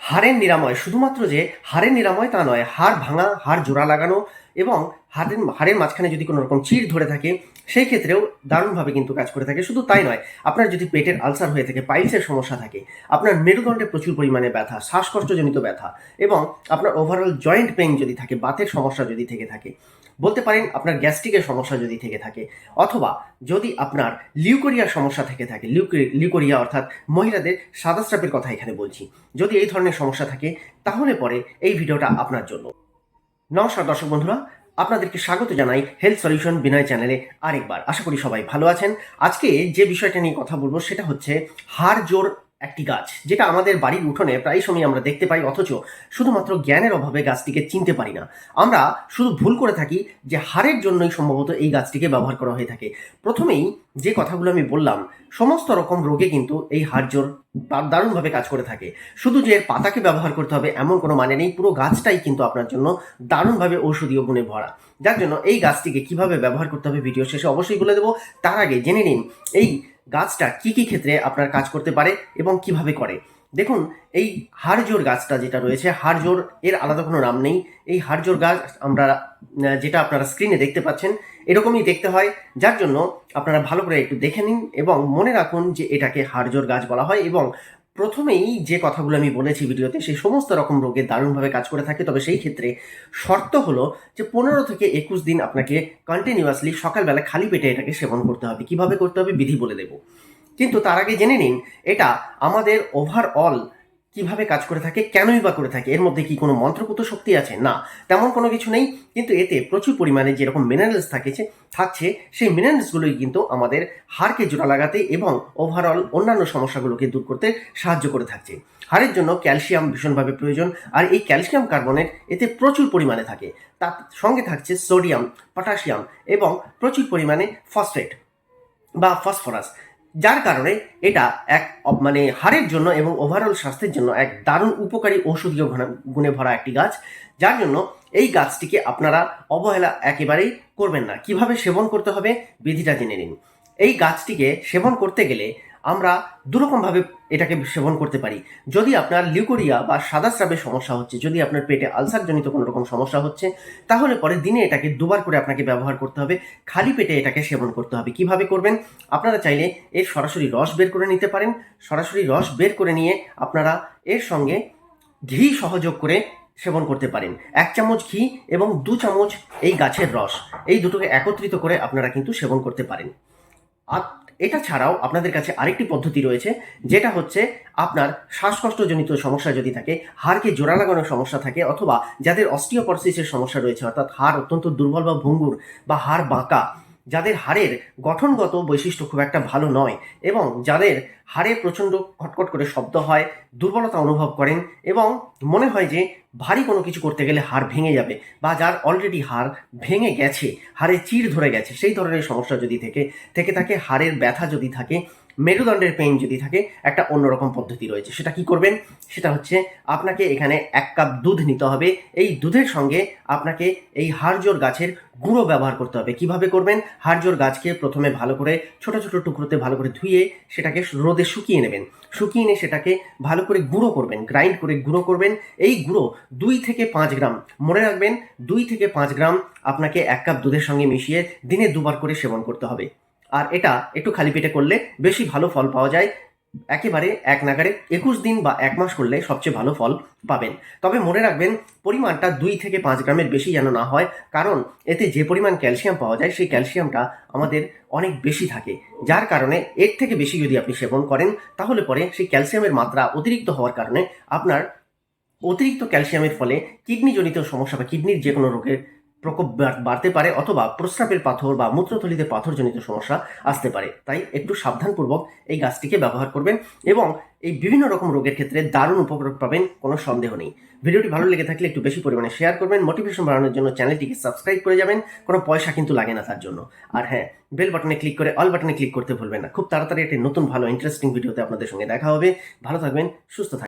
হাড়ের নিরাময়, শুধুমাত্র যে হাড়ের নিরাময় তা নয়, হাড় ভাঙা, হাড় জোড়া লাগানো এবং হাড়ের হাড়ের মাঝখানে যদি কোনো রকম চিড় ধরে থাকে সেই ক্ষেত্রেও দারুণভাবে কিন্তু কাজ করে থাকে। শুধু তাই নয়, আপনার যদি পেটের আলসার হয়ে থাকে, পাইলসের সমস্যা থাকে, আপনার মেরুদণ্ডে প্রচুর পরিমাণে ব্যথা, শ্বাসকষ্টজনিত ব্যথা এবং আপনার ওভারঅল জয়েন্ট পেইন যদি থাকে, বাতের সমস্যা যদি থেকে থাকে, বলতে পারেন আপনার গ্যাস্ট্রিকের সমস্যা যদি থেকে থাকে অথবা যদি আপনার লিউকোরিয়ার সমস্যা থেকে থাকে লিউকো- লিউকোরিয়া অর্থাৎ মহিলাদের সাদা স্রাপের কথা এখানে বলছি। যদি এই ধরনের সমস্যা থাকে, তাহলে পরে এই ভিডিওটা আপনার জন্য। নমস্কার দর্শক বন্ধুরা আপনাদেরকে স্বাগত জানাই হেলথ সলিউশন বিনয় চ্যানেলে আরেকবার। আশা করি সবাই ভালো আছেন। আজকে যে বিষয়টা নিয়ে কথা বলব সেটা হচ্ছে হাড় জোর একটি গাছ, যেটা আমাদের বাড়ির উঠোনে প্রায় সময় আমরা দেখতে পাই, অথচ শুধুমাত্র জ্ঞানের অভাবে গাছটিকে চিনতে পারি না। আমরা শুধু ভুল করে থাকি যে হারের জন্যই সম্ভবত এই গাছটিকে ব্যবহার করা হয়ে থাকে। প্রথমেই যে কথাগুলো আমি বললাম, সমস্ত রকম রোগে কিন্তু এই হাড় জোর দারুণভাবে কাজ করে থাকে। শুধু যে এর পাতাকে ব্যবহার করতে হবে এমন কোনো মানে নেই, পুরো গাছটাই কিন্তু আপনার জন্য দারুণভাবে ঔষধীয় গুণে ভরা। যার জন্য এই গাছটিকে কীভাবে ব্যবহার করতে হবে ভিডিও শেষে অবশ্যই বলে দেবো। তার আগে জেনে নিন, এই গাছটা কি কি ক্ষেত্রে আপনার কাজ করতে পারে এবং কীভাবে করে? দেখুন, এই হাড়জোর গাছটা যেটা রয়েছে, হাড়জোর এর আলাদা কোনো নাম নেই। এই হাড়জোর গাছ আমরা যেটা আপনারা স্ক্রিনে দেখতে পাচ্ছেন, এরকমই দেখতে হয়। যার জন্য আপনারা ভালো করে একটু দেখে নিন এবং মনে রাখুন যে এটাকে হাড়জোর গাছ বলা হয় এবং প্রথমেই যে কথাগুলো আমি বলেছি ভিডিওতে, সেই সমস্ত রকম রোগে দারুণভাবে কাজ করে থাকে। তবে সেই ক্ষেত্রে শর্ত হলো যে পনেরো থেকে একুশ দিন আপনাকে কন্টিনিউয়াসলি সকালবেলা খালি পেটে এটাকে সেবন করতে হবে। কীভাবে করতে হবে বিধি বলে দেব। কিন্তু তার আগে জেনে নিন, এটা আমাদের ওভারঅল কীভাবে কাজ করে থাকে, কেনই বা করে থাকে, এর মধ্যে কি কোনো মন্ত্রপুত শক্তি আছে? না, তেমন কোনো কিছু নেই, কিন্তু এতে প্রচুর পরিমাণে যেরকম মিনারেলস থাকেছে থাকছে, সেই মিনারেলসগুলোই কিন্তু আমাদের হাড়কে জোড়া লাগাতে এবং ওভারঅল অন্যান্য সমস্যাগুলোকে দূর করতে সাহায্য করে থাকছে। হাড়ের জন্য ক্যালসিয়াম ভীষণভাবে প্রয়োজন, আর এই ক্যালসিয়াম কার্বনেট এতে প্রচুর পরিমাণে থাকে। তার সঙ্গে থাকছে সোডিয়াম পটাশিয়াম এবং প্রচুর পরিমাণে ফসফেট বা ফসফরাস যার কারণে এটা এক মানে হাড়ের জন্য এবং ওভারঅল স্বাস্থ্যের জন্য এক দারুণ উপকারী ঔষধীয় গুণে ভরা একটি গাছ। যার জন্য এই গাছটিকে আপনারা অবহেলা একেবারেই করবেন না। কীভাবে সেবন করতে হবে, বিধিটা জেনে নিন। এই গাছটিকে সেবন করতে গেলে আমরা দুরকমভাবে এটাকে সেবন করতে পারি। যদি আপনার লিউকোরিয়া বা সাদা স্রাবের সমস্যা হচ্ছে, যদি আপনার পেটে আলসারজনিত কোনো রকম সমস্যা হচ্ছে, তাহলে পরে দিনে এটাকে দুবার করে আপনাকে ব্যবহার করতে হবে। খালি পেটে এটাকে সেবন করতে হবে। কীভাবে করবেন? আপনারা চাইলে এর সরাসরি রস বের করে নিতে পারেন। সরাসরি রস বের করে নিয়ে আপনারা এর সঙ্গে ঘি সহযোগ করে সেবন করতে পারেন। এক চামচ ঘি এবং দু চামচ এই গাছের রস, এই দুটোকে একত্রিত করে আপনারা কিন্তু সেবন করতে পারেন। আর এটা ছাড়াও আপনাদের কাছে আরেকটি পদ্ধতি রয়েছে, যেটা হচ্ছে আপনার শ্বাসকষ্টজনিত সমস্যা যদি থাকে, হাড়কে জোড়া লাগানোর সমস্যা থাকে, অথবা যাদের অস্টিওপরসিসের সমস্যা রয়েছে, অর্থাৎ হাড় অত্যন্ত দুর্বল বা ভঙ্গুর বা হাড় বাঁকা যাদের হাড়ের গঠনগত বৈশিষ্ট্য খুব একটা ভালো নয় এবং যাদের হাড়ে প্রচণ্ড খটখট করে শব্দ হয়, দুর্বলতা অনুভব করেন এবং মনে হয় যে ভারী কোনো কিছু করতে গেলে হাড় ভেঙে যাবে বা যার অলরেডি হাড় ভেঙে গেছে, হাড়ে চিড় ধরে গেছে, সেই ধরনের সমস্যা যদি থেকে থেকে থাকে, হাড়ের ব্যথা যদি থাকে মেরুদণ্ডের পেইন যদি থাকে, একটা অন্যরকম পদ্ধতি রয়েছে। সেটা কি করবেন? সেটা হচ্ছে আপনাকে এখানে এক কাপ দুধ নিতে হবে। এই দুধের সঙ্গে আপনাকে এই হাড়জোর গাছের গুঁড়ো ব্যবহার করতে হবে। কীভাবে করবেন? হাড়জোর গাছকে প্রথমে ভালো করে, ছোট ছোট টুকরোতে ভালো করে ধুয়ে সেটাকে রোদে শুকিয়ে নেবেন। শুকিয়ে নিয়ে সেটাকে ভালো করে গুঁড়ো করবেন গ্রাইন্ড করে গুঁড়ো করবেন। এই গুঁড়ো দুই থেকে পাঁচ গ্রাম, মনে রাখবেন, দুই থেকে পাঁচ গ্রাম আপনাকে এক কাপ দুধের সঙ্গে মিশিয়ে দিনে দুবার করে সেবন করতে হবে। আর এটা একটু খালি পেটে করলে বেশি ভালো ফল পাওয়া যায়। একেবারে এক নাগারে একুশ দিন বা এক মাস করলে সবচেয়ে ভালো ফল পাবেন। তবে মনে রাখবেন, পরিমাণটা দুই থেকে পাঁচ গ্রামের বেশি যেন না হয়, কারণ এতে যে পরিমাণ ক্যালসিয়াম পাওয়া যায়, সেই ক্যালসিয়ামটা আমাদের অনেক বেশি থাকে। যার কারণে এর থেকে বেশি যদি আপনি সেবন করেন, তাহলে পরে সেই ক্যালসিয়ামের মাত্রা অতিরিক্ত হওয়ার কারণে আপনার অতিরিক্ত ক্যালসিয়ামের ফলে কিডনিজনিত সমস্যা বা কিডনির যে কোনো রোগের প্রকোপ বাড়- বাড়তে পারে অথবা প্রস্রাবের পাথর বা মূত্রথলিতে পাথরজনিত সমস্যা আসতে পারে। তাই একটু সাবধানপূর্বক এই গাছটিকে ব্যবহার করবেন এবং এই বিভিন্ন রকম রোগের ক্ষেত্রে দারুণ উপকার পাবেন, কোনো সন্দেহ নেই। ভিডিওটি ভালো লেগে থাকলে একটু বেশি পরিমাণে শেয়ার করবেন মোটিভেশন বাড়ানোর জন্য চ্যানেলটিকে সাবস্ক্রাইব করে যাবেন, কোনো পয়সা কিন্তু লাগে না তার জন্য। আর হ্যাঁ বেল বাটনে ক্লিক করে অল বাটনে ক্লিক করতে ভুলবেন না। খুব তাড়াতাড়ি একটি নতুন ভালো ইন্টারেস্টিং ভিডিওতে আপনাদের সঙ্গে দেখা হবে। ভালো থাকবেন, সুস্থ থাকবেন।